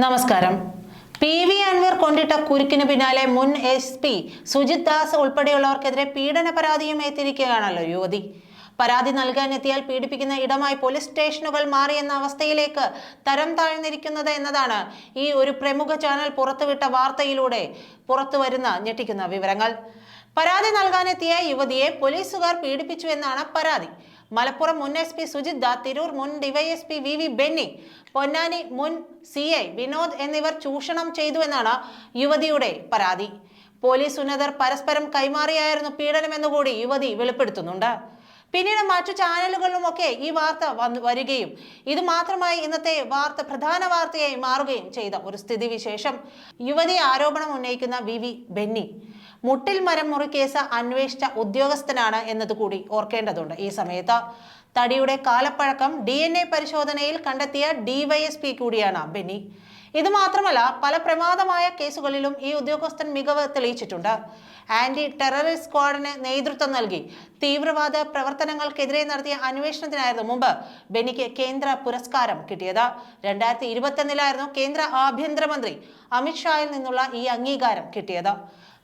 നമസ്കാരം. P V Anvar കൊണ്ടിട്ട കുരുക്കിന് പിന്നാലെ മുൻ എസ് പി സുജിത് ദാസ് ഉൾപ്പെടെയുള്ളവർക്കെതിരെ പീഡന പരാതിയും എത്തിയിരിക്കുകയാണല്ലോ യുവതി. പരാതി നൽകാൻ എത്തിയാൽ പീഡിപ്പിക്കുന്ന ഇടമായി പോലീസ് സ്റ്റേഷനുകൾ മാറിയെന്ന അവസ്ഥയിലേക്ക് തരം താഴ്ന്നിരിക്കുന്നത് എന്നതാണ് ഈ ഒരു പ്രമുഖ ചാനൽ പുറത്തുവിട്ട വാർത്തയിലൂടെ പുറത്തു വരുന്ന ഞെട്ടിക്കുന്ന വിവരങ്ങൾ. പരാതി നൽകാനെത്തിയ യുവതിയെ പോലീസുകാർ പീഡിപ്പിച്ചു എന്നാണ് പരാതി. മലപ്പുറം മുൻ എസ് പി സുജിത് ദാ തിരൂർ മുൻ DySP V V Benny Ponnani മുൻ സി ഐ വിനോദ് എന്നിവർ ചൂഷണം ചെയ്തു എന്നാണ് യുവതിയുടെ പരാതി. പോലീസ് ഉന്നതർ പരസ്പരം കൈമാറിയായിരുന്നു പീഡനമെന്നുകൂടി യുവതി വെളിപ്പെടുത്തുന്നുണ്ട്. പിന്നീട് മറ്റു ചാനലുകളിലുമൊക്കെ ഈ വാർത്ത വന്നു വരികയും ഇത് മാത്രമായി ഇന്നത്തെ വാർത്ത പ്രധാന വാർത്തയായി മാറുകയും ചെയ്ത ഒരു സ്ഥിതിവിശേഷം. യുവതി ആരോപണം ഉന്നയിക്കുന്ന വി വി ബെന്നി. മുട്ടിൽ മരം മുറി കേസ് അന്വേഷിച്ച ഉദ്യോഗസ്ഥനാണ് എന്നതുകൂടി ഓർക്കേണ്ടതുണ്ട്. ഈ സമയത്ത് തടിയുടെ കാലപ്പഴക്കം ഡി എൻ എ പരിശോധനയിൽ കണ്ടെത്തിയ ഡിവൈഎസ്പി കൂടിയാണ് ബെന്നി. ഇത് മാത്രമല്ല പല പ്രമാദമായ കേസുകളിലും ഈ ഉദ്യോഗസ്ഥൻ മികവ് തെളിയിച്ചിട്ടുണ്ട്. ആന്റി ടെററിസ്റ്റ് സ്ക്വാഡിന് നേതൃത്വം നൽകി. തീവ്രവാദ പ്രവർത്തനങ്ങൾക്കെതിരെ നടത്തിയ അന്വേഷണത്തിനായിരുന്നു മുമ്പ് ബെനിക്ക് കേന്ദ്ര പുരസ്കാരം കിട്ടിയത്. രണ്ടായിരത്തി ഇരുപത്തൊന്നിലായിരുന്നു കേന്ദ്ര ആഭ്യന്തരമന്ത്രി അമിത്ഷായിൽ നിന്നുള്ള ഈ അംഗീകാരം കിട്ടിയത്.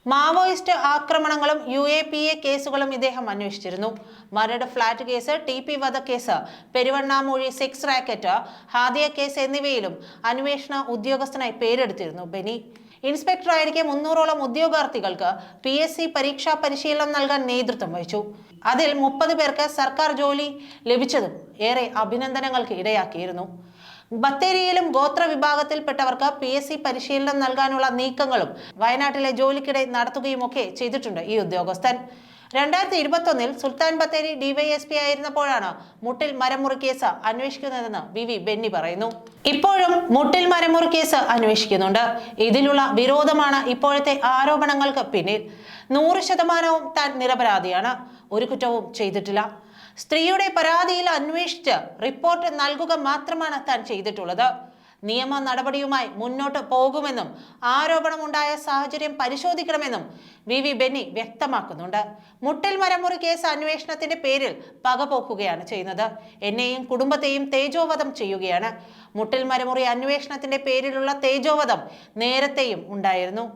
മാവോയിസ്റ്റ് ആക്രമണങ്ങളും യു എ പി എ കേസുകളും ഇദ്ദേഹം അന്വേഷിച്ചിരുന്നു. Maradu flat case T P വധക്കേസ് Peruvannamuzhi sex racket Hadiya case എന്നിവയിലും അന്വേഷണ ഉദ്യോഗസ്ഥനായി പേരെടുത്തിരുന്നു ബെനി ഇൻസ്പെക്ടറായിരിക്കെ മുന്നൂറോളം ഉദ്യോഗാർത്ഥികൾക്ക് പി എസ് സി പരീക്ഷാ പരിശീലനം നൽകാൻ നേതൃത്വം വഹിച്ചു. അതിൽ മുപ്പത് പേർക്ക് സർക്കാർ ജോലി ലഭിച്ചതും ഏറെ അഭിനന്ദനങ്ങൾക്ക് ഇടയാക്കിയിരുന്നു. ബത്തേരിയിലും ഗോത്ര വിഭാഗത്തിൽപ്പെട്ടവർക്ക് പി എസ് സി പരിശീലനം നൽകാനുള്ള നീക്കങ്ങളും വയനാട്ടിലെ ജോലിക്കിടെ നടത്തുകയും ഒക്കെ ചെയ്തിട്ടുണ്ട് ഈ ഉദ്യോഗസ്ഥൻ. രണ്ടായിരത്തി ഇരുപത്തൊന്നിൽ സുൽത്താൻ ബത്തേരി ഡിവൈഎസ്പി ആയിരുന്നപ്പോഴാണ് മുട്ടിൽ മരമുറി കേസ് അന്വേഷിക്കുന്നതെന്ന് വി വി ബെന്നി പറയുന്നു. ഇപ്പോഴും മുട്ടിൽ മരമുറി കേസ് അന്വേഷിക്കുന്നുണ്ട്. ഇതിലുള്ള വിരോധമാണ് ഇപ്പോഴത്തെ ആരോപണങ്ങൾക്ക് പിന്നിൽ. നൂറ് ശതമാനവും താൻ നിരപരാധിയാണ്. ഒരു കുറ്റവും ചെയ്തിട്ടില്ല. സ്ത്രീയുടെ പരാതിയിൽ അന്വേഷിച്ച് റിപ്പോർട്ട് നൽകുക മാത്രമാണ് താൻ ചെയ്തിട്ടുള്ളത്. നിയമ നടപടിയുമായി മുന്നോട്ട് പോകുമെന്നും ആരോപണമുണ്ടായ സാഹചര്യം പരിശോധിക്കണമെന്നും വി വി ബെന്നി വ്യക്തമാക്കുന്നുണ്ട്. മുട്ടിൽ മരമുറി കേസ് അന്വേഷണത്തിന്റെ പേരിൽ പകപോക്കുകയാണ് ചെയ്യുന്നത്. എന്നെയും കുടുംബത്തെയും തേജോവധം ചെയ്യുകയാണ്. മുട്ടിൽ മരമുറി അന്വേഷണത്തിന്റെ പേരിലുള്ള തേജോവധം നേരത്തെയും ഉണ്ടായിരുന്നു.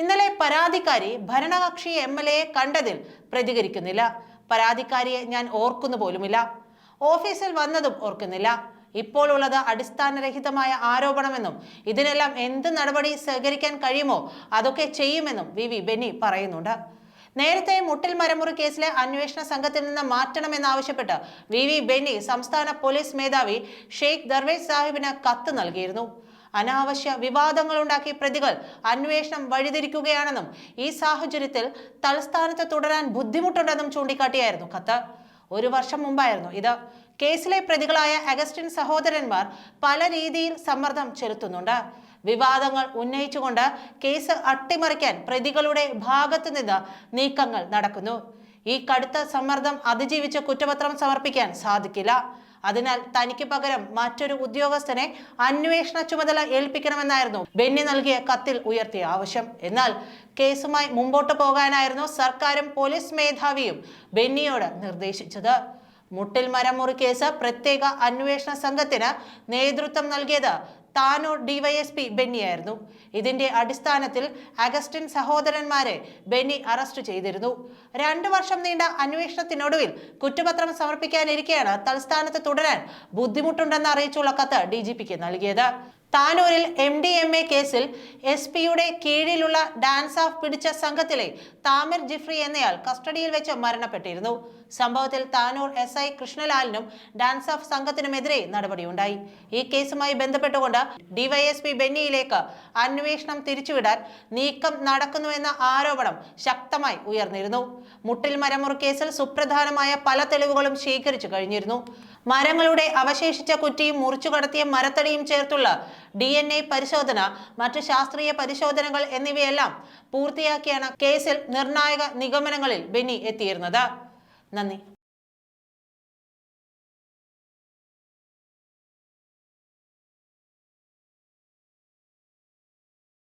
ഇന്നലെ പരാതിക്കാരി ഭരണകക്ഷി എം കണ്ടതിൽ പ്രതികരിക്കുന്നില്ല. പരാതിക്കാരിയെ ഞാൻ ഓർക്കുന്നു പോലുമില്ല. ഓഫീസിൽ വന്നതും ഓർക്കുന്നില്ല. ഇപ്പോൾ ഉള്ളത് അടിസ്ഥാനരഹിതമായ ആരോപണമെന്നും ഇതിനെല്ലാം എന്ത് നടപടി സ്വീകരിക്കാൻ കഴിയുമോ അതൊക്കെ ചെയ്യുമെന്നും വി വി ബെന്നി പറയുന്നുണ്ട്. നേരത്തെ മുട്ടിൽ മരമുറി കേസിലെ അന്വേഷണ സംഘത്തിൽ നിന്ന് മാറ്റണമെന്നാവശ്യപ്പെട്ട് വി വി ബെന്നി സംസ്ഥാന പോലീസ് മേധാവി ഷെയ്ഖ് ദർവേസ് സാഹിബിന് കത്ത് നൽകിയിരുന്നു. അനാവശ്യ വിവാദങ്ങളുണ്ടാക്കി പ്രതികൾ അന്വേഷണം വഴിതിരിക്കുകയാണെന്നും ഈ സാഹചര്യത്തിൽ തലസ്ഥാനത്ത് തുടരാൻ ബുദ്ധിമുട്ടുണ്ടെന്നും ചൂണ്ടിക്കാട്ടിയായിരുന്നു കത്ത് ഒരു വർഷം മുമ്പായിരുന്നു ഇത്. കേസിലെ പ്രതികളായ അഗസ്റ്റിൻ സഹോദരന്മാർ പല രീതിയിൽ സമ്മർദ്ദം ചെലുത്തുന്നുണ്ട്. വിവാദങ്ങൾ ഉന്നയിച്ചുകൊണ്ട് കേസ് അട്ടിമറിക്കാൻ പ്രതികളുടെ ഭാഗത്തു നിന്ന് നീക്കങ്ങൾ നടക്കുന്നു. ഈ കടുത്ത സമ്മർദ്ദം അതിജീവിച്ച് കുറ്റപത്രം സമർപ്പിക്കാൻ സാധിക്കില്ല. അതിനാൽ തനിക്ക് പകരം മറ്റൊരു ഉദ്യോഗസ്ഥനെ അന്വേഷണ ചുമതല ഏൽപ്പിക്കണമെന്നായിരുന്നു ബെന്നി നൽകിയ കത്തിൽ ഉയർത്തിയ ആവശ്യം. എന്നാൽ കേസുമായി മുമ്പോട്ട് പോകാനായിരുന്നു സർക്കാരും പോലീസ് മേധാവിയും ബെന്നിയോട് നിർദ്ദേശിച്ചത്. മുട്ടിൽ മരമുറി കേസ് പ്രത്യേക അന്വേഷണ സംഘത്തിന് നേതൃത്വം നൽകിയത് താനൂർ ഡിവൈഎസ്പി ബെന്നിയായിരുന്നു ഇതിന്റെ അടിസ്ഥാനത്തിൽ അഗസ്റ്റിൻ സഹോദരന്മാരെ ബെന്നി അറസ്റ്റ് ചെയ്തിരുന്നു. രണ്ടു വർഷം നീണ്ട അന്വേഷണത്തിനൊടുവിൽ കുറ്റപത്രം സമർപ്പിക്കാനിരിക്കെയാണ് തൽസ്ഥാനത്ത് തുടരാൻ ബുദ്ധിമുട്ടുണ്ടെന്ന് അറിയിച്ചുള്ള കത്ത് ഡി ജി പിക്ക് നൽകിയത്. താനൂരിൽ എം ഡി എം എ കേസിൽ എസ് പിയുടെ കീഴിലുള്ള ഡാൻസ് ഓഫ് പിടിച്ച സംഘത്തിലെ താമിർ ജിഫ്രി എന്നയാൾ കസ്റ്റഡിയിൽ വെച്ച് മരണപ്പെട്ടിരുന്നു. സംഭവത്തിൽ താനൂർ എസ് ഐ കൃഷ്ണലാലിനും ഡാൻസ് ഓഫ് സംഘത്തിനുമെതിരെ നടപടിയുണ്ടായി. ഈ കേസുമായി ബന്ധപ്പെട്ടുകൊണ്ട് ഡിവൈഎസ്പി ബെന്നിയിലേക്ക് അന്വേഷണം തിരിച്ചുവിടാൻ നീക്കം നടക്കുന്നുവെന്ന ആരോപണം ശക്തമായി ഉയർന്നിരുന്നു. മുട്ടിൽ മരമുറി കേസിൽ സുപ്രധാനമായ പല തെളിവുകളും ശേഖരിച്ചു കഴിഞ്ഞിരുന്നു. മരങ്ങളുടെ അവശേഷിച്ച കുറ്റിയും മുറിച്ചു കടത്തിയ മരത്തടിയും ചേർത്തുള്ള ഡി എൻ എ പരിശോധന മറ്റു ശാസ്ത്രീയ പരിശോധനകൾ എന്നിവയെല്ലാം പൂർത്തിയാക്കിയാണ് കേസിൽ നിർണായക നിഗമനങ്ങളിൽ ബെന്നി എത്തിയിരുന്നത്. നന്ദി